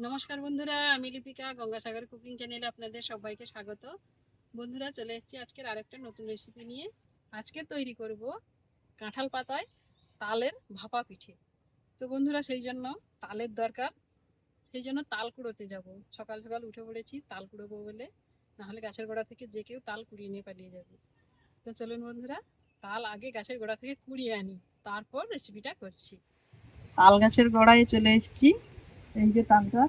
নমস্কার বন্ধুরা, আমি লিপিকা, গঙ্গাসাগর কুকিং চ্যানেলে আপনাদের সবাইকে স্বাগত। বন্ধুরা, চলে এসেছি আজকের আরেকটা নতুন রেসিপি নিয়ে। আজকে তৈরি করব কাঁঠাল পাতায় তালের ভাপা পিঠে। তো বন্ধুরা, সেই জন্য তালের দরকার। সেই জন্য তাল কুড়োতে যাব। সকাল সকাল উঠে পড়েছি, তাল কুড়োবো বলে। নাহলে গাছের গোড়া থেকে যে কেউ তাল কুড়িয়ে নিয়ে পালিয়ে যাবে। তো চলুন বন্ধুরা, তাল আগে গাছের গোড়া থেকে কুড়িয়ে আনি। তারপর রেসিপিটা করছি। তাল গাছের গোড়ায় চলে এসেছি। এই যে তালটা,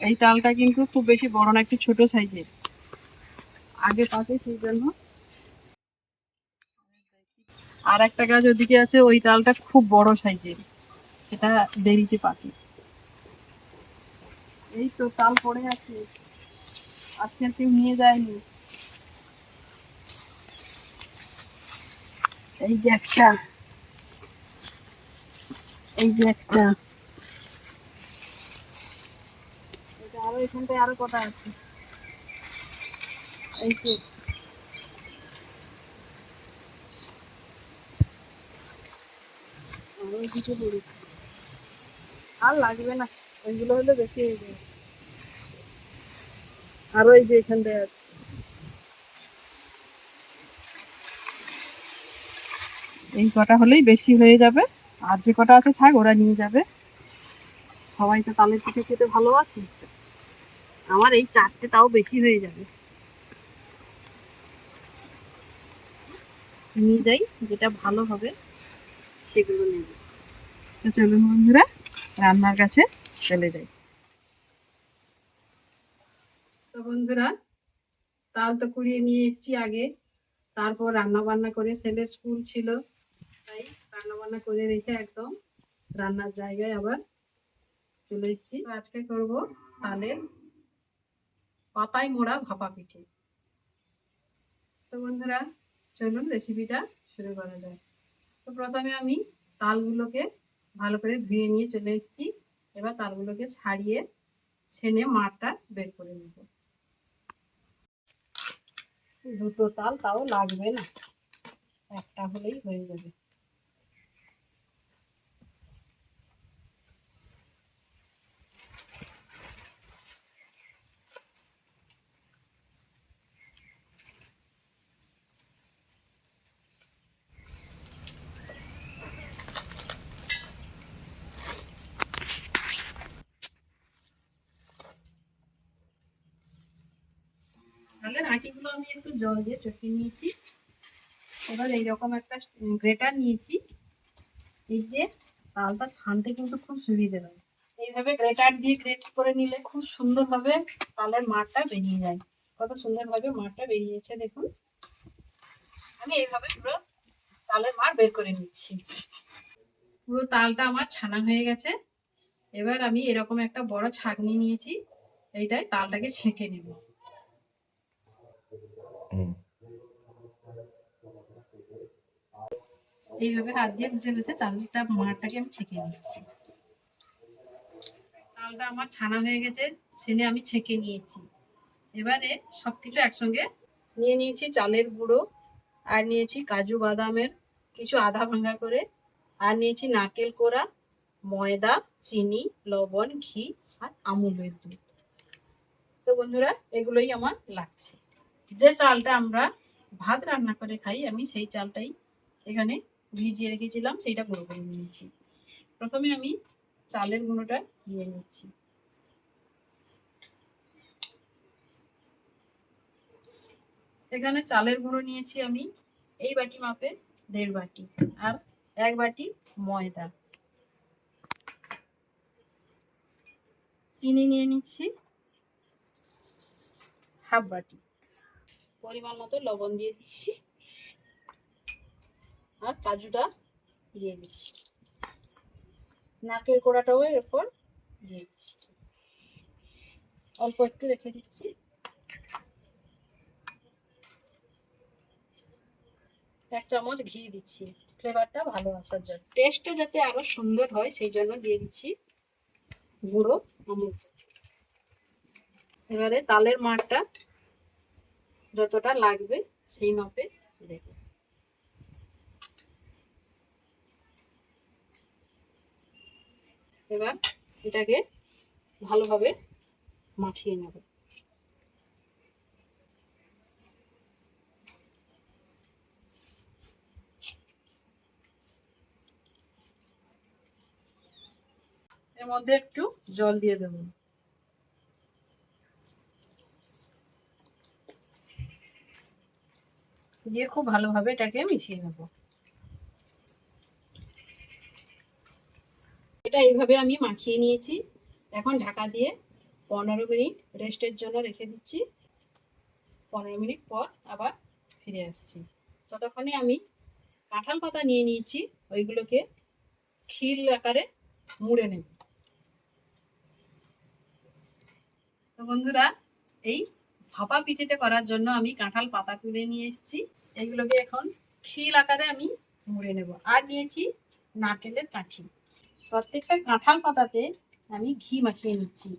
এই তালটা কিন্তু খুব বেশি বড় না, একটু ছোট সাইজের। আগে পাকে সেই জন্য। আর একটা গাছ ওদিকে আছে, ওই তালটা খুব বড় সাইজের। সেটা দেরিতে পাকে। এই তো তাল পড়ে আছে। আজকে কেউ নিয়ে যায়নি। এই যে একটা। এই যে একটা এটা আরও এখানটায় আরও কটা আছে? এই তো কিছু আর লাগবে না, ওইগুলো হলে বেশি হয়ে যাবে। আরও এই যে এখানটায় আছে। এই কটা হলেই বেশি হয়ে যাবে। আর যে কটা আছে থাক, ওরা নিয়ে যাবে। সবাই তো তালের পিঠে খেতে ভালোবাসে। আমার এই চারটে তাও বেশি হয়ে যাবে। নিয়ে যাই, যেটা ভালো হবে, সেগুলো নেব তো চলুন বন্ধুরা, রান্নার কাছে চলে যাই। তো বন্ধুরা, তাল তো কুড়িয়ে নিয়ে এসেছি আগে। তারপর রান্না বান্না করে ছেলের স্কুল ছিল, তাই রান্না বান্না করে রেখে একদম রান্নার জায়গায় আবার চলে এসেছি। আজকে করব তালের পাতায় মোড়া ভাপা পিঠে। তো বন্ধুরা, চলুন রেসিপিটা শুরু করা যায় তো প্রথমে আমি তালগুলোকে ভালো করে ধুয়ে নিয়ে চলে এসেছি। এবার তালগুলোকে ছাড়িয়ে ছেনে মাঠটা বের করে নেব। দুটো তাল তাও লাগবে না। একটা হলেই হয়ে যাবে। আটিগুলো আমি একটু জল দিয়ে চটকে নিয়েছি। এবার এইরকম একটা গ্রেটার নিয়েছি। এই দিয়ে তালটা ছানতে কিন্তু খুব সুবিধে হয়। এইভাবে গ্রেটার দিয়ে গ্রেট করে নিলে খুব সুন্দরভাবে তালের মাঠটা বেরিয়ে যায়। কত সুন্দরভাবে মাঠটা বেরিয়েছে দেখুন। আমি এইভাবে পুরো তালের মাঠ বের করে নিচ্ছি। পুরো তালটা আমার ছানা হয়ে গেছে। এবার আমি এরকম একটা বড় ছাঁকনি নিয়েছি। এইটাই তালটাকে ছেঁকে নেব। এইভাবে হাত দিয়ে তালটা আমি ছেঁকে নিচ্ছি তালটা আমার ছানা হয়ে গেছে, ছেনে আমি ছেঁকে নিয়েছি। এবারে সবকিছু একসঙ্গে নিয়ে নিয়েছি চালের গুঁড়ো, আর নিয়েছি কাজু বাদামের কিছু আধা ভাঙা করে, আর নিয়েছি নারকেল কোড়া, ময়দা, চিনি, লবণ, ঘি আর আমুলের দুধ। তো বন্ধুরা, এগুলোই আমার লাগছে। যে চালটা আমরা ভাত রান্না করে খাই, আমি সেই চালটাই এখানে ভিজিয়ে রেখেছিলাম, সেইটা গুঁড়ো করে নিয়েছি প্রথমে আমি চালের গুঁড়োটা দিয়ে নিচ্ছি। এখানে চালের গুঁড়ো নিয়েছি আমি এই বাটি মাপে দেড় বাটি আর এক বাটি ময়দা। চিনি নিয়ে নিচ্ছি হাফ বাটি। পরিমাণ মতো লবণ দিয়ে দিচ্ছি। আর কাজুটা দিয়ে দিচ্ছি। নাকের কোড়াটাও এর উপর দিয়ে দিচ্ছি। অল্প একটু রেখে দিচ্ছি। এক চামচ ঘি দিচ্ছি। ফ্লেভারটা ভালো আসার জন্য। টেস্টটা যাতে আরও সুন্দর হয়, সেই জন্য দিয়ে দিচ্ছি গুঁড়ো, আমুল। এবারে তালের মাঠটা যতটা লাগবে সেই মাপে দেব এবার এটাকে ভালোভাবে মাখিয়ে নেব। এর মধ্যে একটু জল দিয়ে দেবো। দিয়ে খুব ভালোভাবে এটাকে মিশিয়ে নেব। এটা এইভাবে আমি মাখিয়ে নিয়েছি। এখন ঢাকা দিয়ে পনেরো মিনিট রেস্টের জন্য রেখে দিচ্ছি। পনেরো মিনিট পর আবার ফিরে আসছি। ততক্ষণে আমি কাঁঠাল পাতা নিয়ে নিয়েছি, ওইগুলোকে ক্ষীর আকারে মুড়ে নেব। তো বন্ধুরা, এই ভাপা পিঠেটা করার জন্য আমি কাঁঠাল পাতা তুলে নিয়ে এসেছি। এইগুলোকে এখন ক্ষীর আকারে আমি মুড়ে নেব। আর নিয়েছি নারকেলের কাঠি। প্রত্যেকটা কাঁঠাল পাতাতে আমি ঘি মাখিয়ে নিচ্ছি,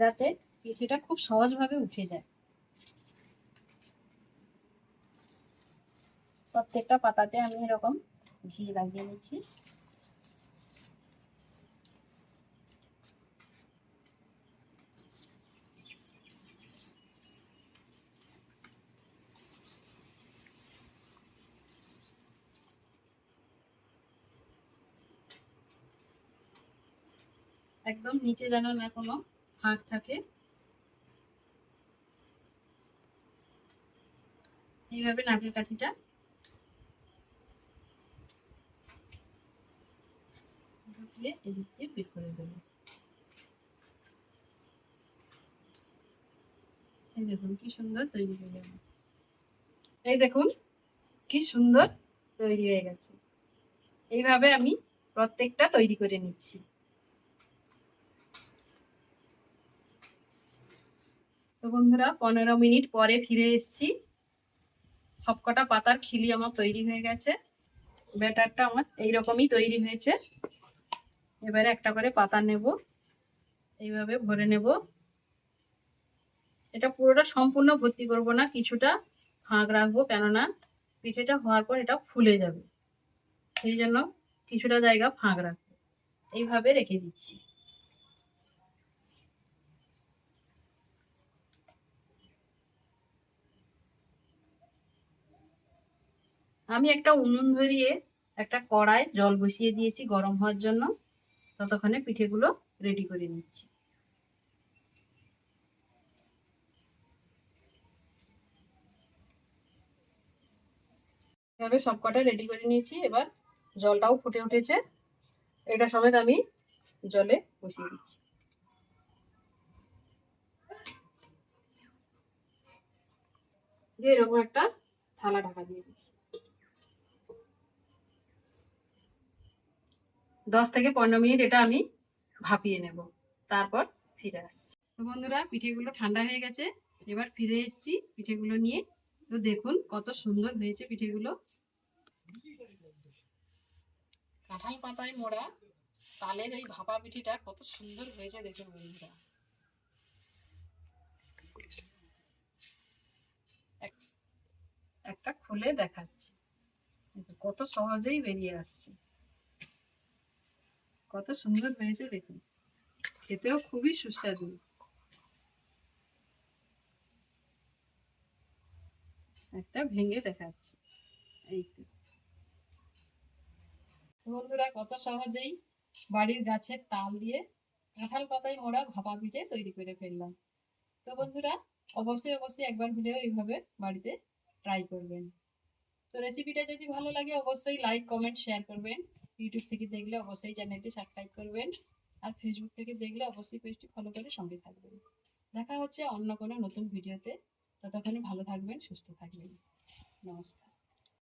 যাতে পিঠেটা খুব সহজভাবে উঠে যায়। প্রত্যেকটা পাতাতে আমি এরকম ঘি লাগিয়ে নিচ্ছি। একদম নিচে যেন না কোনো ফাঁক থাকে। এইভাবে নারকেল কাঠিটা। ঢুকিয়ে এদিক বের করে দেবো। এই দেখুন কি সুন্দর তৈরি হয়ে গেল এই দেখুন কি সুন্দর তৈরি হয়ে গেছে। এইভাবে আমি প্রত্যেকটা তৈরি করে নিচ্ছি। তো বন্ধুরা, পনেরো মিনিট পরে ফিরে এসেছি। সবকটা পাতার খিলি আমার তৈরি হয়ে গেছে। ব্যাটারটা আমার এইরকমই তৈরি হয়েছে। এবারে একটা করে পাতা নেব। এইভাবে ভরে নেব। এটা পুরোটা সম্পূর্ণ ভর্তি করব না, কিছুটা ফাঁক রাখব, কেননা পিঠেটা হওয়ার পর এটা ফুলে যাবে। সেই জন্য কিছুটা জায়গা ফাঁক রাখব। এইভাবে রেখে দিচ্ছি। আমি একটা উনুন ধরিয়ে একটা কড়াই জল বসিয়ে দিয়েছি গরম হওয়ার জন্য। ততক্ষণে পিঠেগুলো রেডি করে নিচ্ছি। এভাবে সবকটা রেডি করে নিয়েছি। এবার জলটাও ফুটে উঠেছে। এটা সমেত আমি জলে বসিয়ে দিচ্ছি। দিয়ে এরকম একটা থালা ঢাকা দিয়ে দিচ্ছি। দশ থেকে পনেরো মিনিট এটা আমি ভাপিয়ে নেব। তারপর ফিরে আসছি। তো বন্ধুরা, পিঠেগুলো ঠান্ডা হয়ে গেছে। এবার ফিরে এসেছি পিঠেগুলো নিয়ে। তো দেখুন কত সুন্দর হয়েছে পিঠেগুলো। কাঁঠাল পাতায় মোড়া তালের এই ভাপা পিঠেটা কত সুন্দর হয়েছে দেখুন বন্ধুরা। এক- একটা খুলে দেখাচ্ছি। কত সহজেই বেরিয়ে আসছে। কত সুন্দর হয়েছে দেখুন। খেতেও খুবই সুস্বাদু। একটা ভেঙে দেখাচ্ছি। এই তো। বন্ধুরা, কত সহজেই বাড়ির গাছের তাল দিয়ে কাঁঠাল পাতায় মোড়া ভাপা পিঠে তৈরি করে ফেললাম। তো বন্ধুরা, অবশ্যই অবশ্যই একবার হলেও এইভাবে বাড়িতে ট্রাই করবেন। তো রেসিপিটা যদি ভালো লাগে, অবশ্যই লাইক কমেন্ট শেয়ার করবেন। ইউটিউব থেকে দেখলে অবশ্যই চ্যানেলটি সাবস্ক্রাইব করবেন। আর ফেসবুক থেকে দেখলে অবশ্যই পেজটি ফলো করে সঙ্গে থাকবেন। দেখা হচ্ছে অন্য কোনো নতুন ভিডিওতে ততক্ষণে ভালো থাকবেন, সুস্থ থাকবেন। নমস্কার।